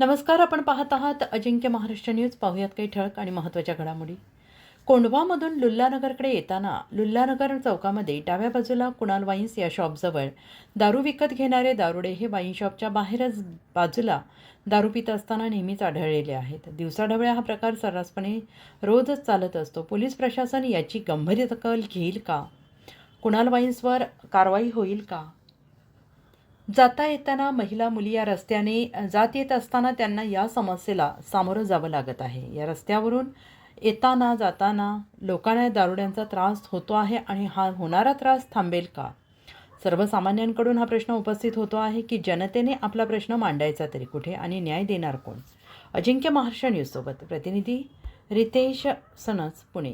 नमस्कार आपण पाहत आहात अजिंक्य महाराष्ट्र न्यूज. पाहूयात काही ठळक आणि महत्त्वाच्या घडामोडी. कोंढवामधून लुल्लानगरकडे येताना लुल्लानगर चौकामध्ये डाव्या बाजूला कुणाल वाईन्स या शॉपजवळ दारू विकत घेणारे दारुडे हे वाईन शॉपच्या बाहेरच बाजूला दारू पित असताना नेहमीच आढळलेले आहेत. दिवसाढवळ्या हा प्रकार सर्रासपणे रोजच चालत असतो. पोलीस प्रशासन याची गंभीर दखल घेईल का? कुणाल वाईन्सवर कारवाई होईल का? जाता येताना महिला मुली या रस्त्याने जात येत असताना त्यांना या समस्येला सामोरं जावं लागत आहे. या रस्त्यावरून येताना जाताना लोकांना या दारुड्यांचा त्रास होतो आहे आणि हा होणारा त्रास थांबेल का? सर्वसामान्यांकडून हा प्रश्न उपस्थित होतो आहे की जनतेने आपला प्रश्न मांडायचा तरी कुठे आणि न्याय देणार कोण? अजिंक्य महाराष्ट्र न्यूजसोबत प्रतिनिधी रितेश सनस पुणे.